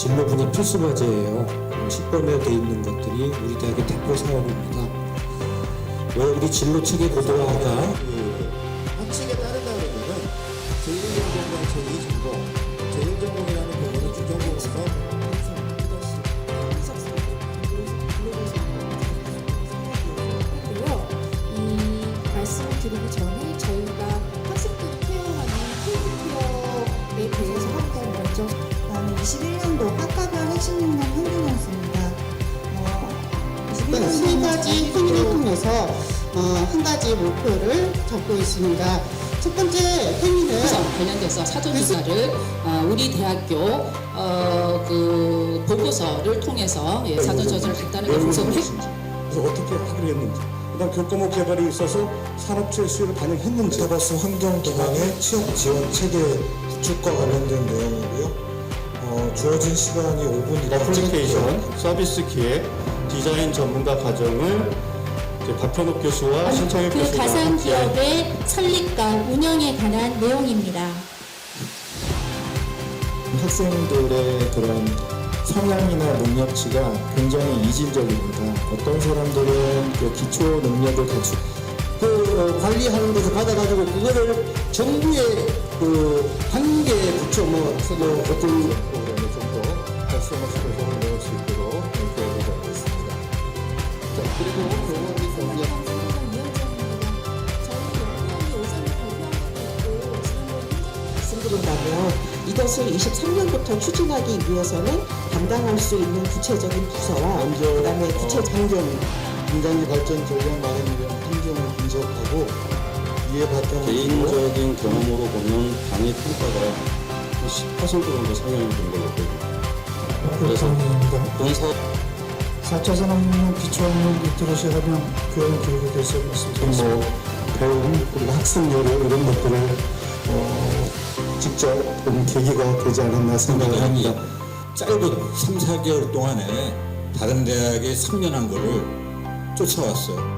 진로 분야 필수 과제예요. 10번에 돼 있는 것들이 우리 대학의 대표 사업입니다. 왜 우리 진로 체계 고도화가 그 학칙에 따르다 그러면 제1전공과 제2전공, 제1전공 36만 행동이었습니다. 어, 네, 세 가지 페미닛 통해서 어, 한 가지 목표를 잡고 있습니다. 첫 번째 페미는 관련돼서 사전조사를 어, 우리 대학교 어, 그 보고서를 통해서 예, 네, 사전조사를 네. 했다는 게 분석을 했습니다. 그래서 어떻게 하기로 했는지 그다음 교과목 개발에 있어서 산업체 수요를 반영했는지 잡았어 환경 기반의 취업 지원 체계 구축과 관련된 내용이고요. 어, 주어진 시간이 5분이라 어플리케이션, 서비스 기획, 디자인 전문가 과정을 이제 박현욱 교수와 신청혁 그 교수가 가상 함께 기업의 설립과 운영에 관한 내용입니다. 학생들의 그런 성향이나 능력치가 굉장히 이질적입니다. 어떤 사람들은 그 기초 능력을 갖추 그 어, 관리하는 것을 받아가지고 그거를 정부의 그 한계 부처 뭐, 뭐 어떤 좀더 활성화시켜서 넣을 수 있도록 하고 있습니다. 자, 그리고 교원이 공개 말씀드린다면 이것을 23년부터 추진하기 위해서는 감당할 수 있는 구체적인 부서와 그다음에 구체 행정, 인간의 발전 전략 마련을 위한 행정을 분석하고 이에 바탕을 개인적인 경험으로 보면 강의 평가가 한10% 정도 상향이 되는 걸로 보입니다. 그래서 본사 4차 산업혁명 기초학년 리터러시 하면 교양 교육에 대해서 말씀드렸습니다. 뭐 배움 그리고 학습률 이런 것들을 어, 직접 본 계기가 되지 않았나 생각을 합니다. 짧은 3, 4개월 동안에 다른 대학에 3년 한 거를 쫓아왔어요.